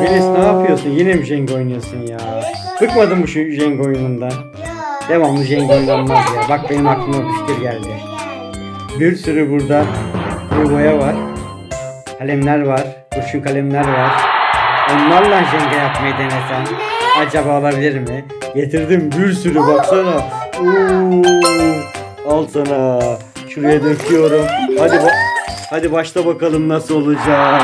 Melis ne yapıyorsun? Yine mi Jenga oynuyorsun ya? Bıkmadın mı şu Jenga oyunundan? Devamlı Jenga oynanmaz ya. Bak benim aklıma bir fikir geldi. Bir sürü burada bir boya var. Kalemler var. Kurşun kalemler var. Onlarla Jenga yapmayı denesem acaba olabilir mi? Getirdim bir sürü baksana. Oo, al sana. Şuraya döküyorum. Hadi ba- hadi başla bakalım nasıl olacak.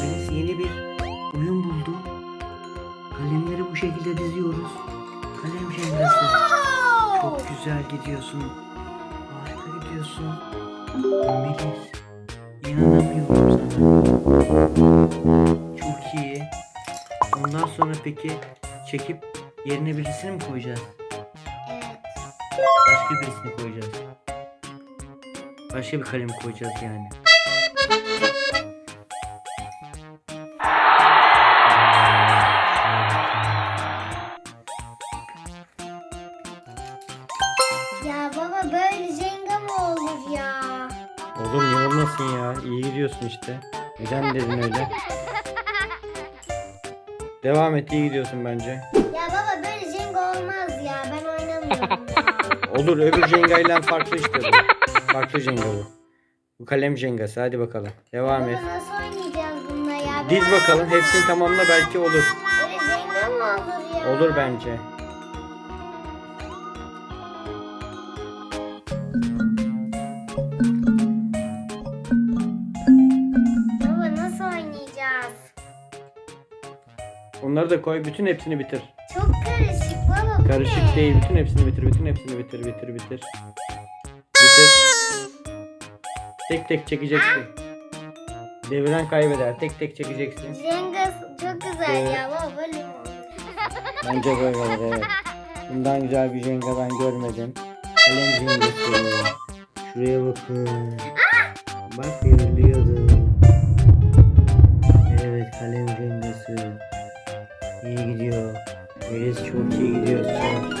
Melis yeni bir oyun buldu. Kalemleri bu şekilde diziyoruz. Kalem jengası. Çok güzel gidiyorsun. Gidiyorsun. Melis. İnanamıyorum sana. Çok iyi. Ondan sonra peki çekip yerine birisini mi koyacağız? Evet. Başka birisini koyacağız. Başka bir kalem koyacağız yani. Ya baba böyle olur ya? Oğlum niye olmasın ya? İyi gidiyorsun işte. Neden dedin öyle? Devam et iyi gidiyorsun bence. Ya baba böyle jenga olmaz ya. Ben oynamıyorum ya. Olur öbür Jenga ile farklı işte bu. Farklı Jenga bu. Bu kalem Jengası hadi bakalım. Devam et. Baba nasıl oynayacağız bununla ya? Diz bakalım hepsini tamamla belki olur. Böyle jenga mı olur ya? Olur bence. Onları da koy bütün hepsini bitir. Çok karışık baba. bu Karışık ne? değil bütün hepsini bitir bütün hepsini bitir bitir bitir. Bitir. Tek tek çekeceksin. Deviren kaybeder. Tek tek çekeceksin. Jenga çok güzel Evet. ya baba böyle mi olur? Bence böyle olur evet. Bundan güzel bir jenga ben görmedim. Kalem jengası. Şuraya bakın. Bak devriliyordu. Çok iyi gidiyorsun.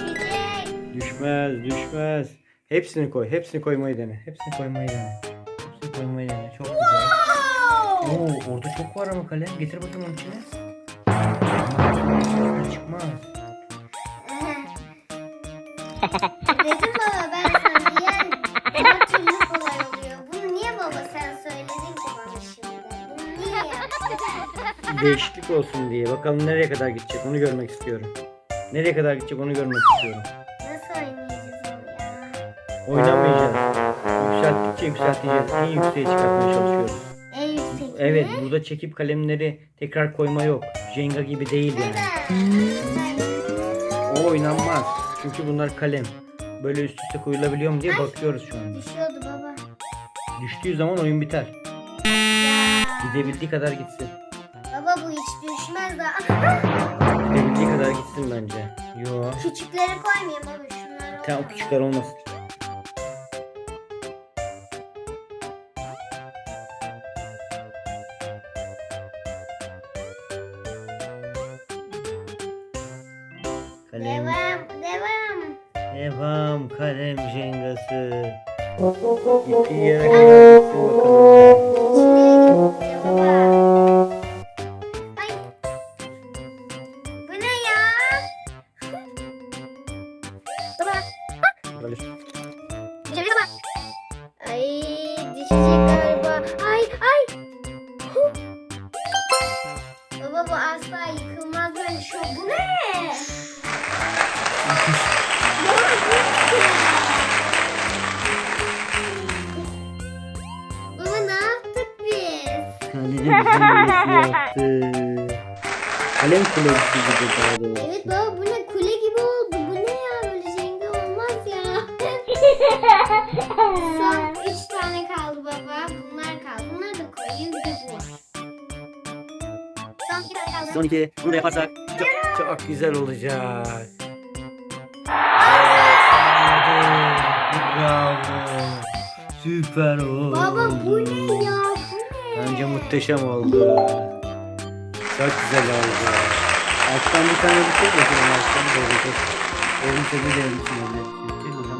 Düşmez düşmez. Hepsini koy. Hepsini koymayı dene. Hepsini koymayı dene. Hepsini koymayı dene. Çok güzel. Oo, orada çok var ama kalem. Getir bakayım onun içine. Çıkmaz. Çıkmaz. Dedim baba ben sana diğer türlü kolay oluyor. Bunu niye baba sen söyledin ki bana şimdi? Bunu niye yaptın? Değişiklik olsun diye. Bakalım nereye kadar gidecek onu görmek istiyorum. Nereye kadar gidecek onu görmek istiyorum. Nasıl oynayacağız onu ya? Oynamayacağız. Yükselttikçe yükselteceğiz. En yükseğe çıkartmaya çalışıyoruz. En yüksek Evet mi? burada çekip kalemleri tekrar koyma yok. Jenga gibi değil yani. O oynanmaz. Çünkü bunlar kalem. Böyle üst üste koyulabiliyor mu diye bakıyoruz şu anda. Düşüyordu baba. Düştüğü zaman oyun biter. Gidebildiği kadar gitsin. Baba bu hiç düşmez daha. Kadar gitsin bence. Yo. Küçükleri koymayayım baba şunları. Tamam o küçükler olmasın. Kalem, Devam devam. devam kalem jengası. Gittiği yere kadar gitsin bakalım. İçine yaptı. Kalem kulesi gibi daha doğrusu. Evet baba bu ne kule gibi oldu. Bu ne ya böyle jenga olmaz ya. Son üç tane kaldı baba. Bunlar kaldı. Bunları da koyayım. Var. Son iki tane kaldı. Son iki. Bunu da yaparsak çok, çok güzel olacak. Bravo. Süper oldu. Baba bu ne ya? Bence muhteşem oldu. Çok güzel oldu. Alttan bir tane bir şey bakayım. Alttan çok. Oğlum seni de yapmışsın öyle. Çekil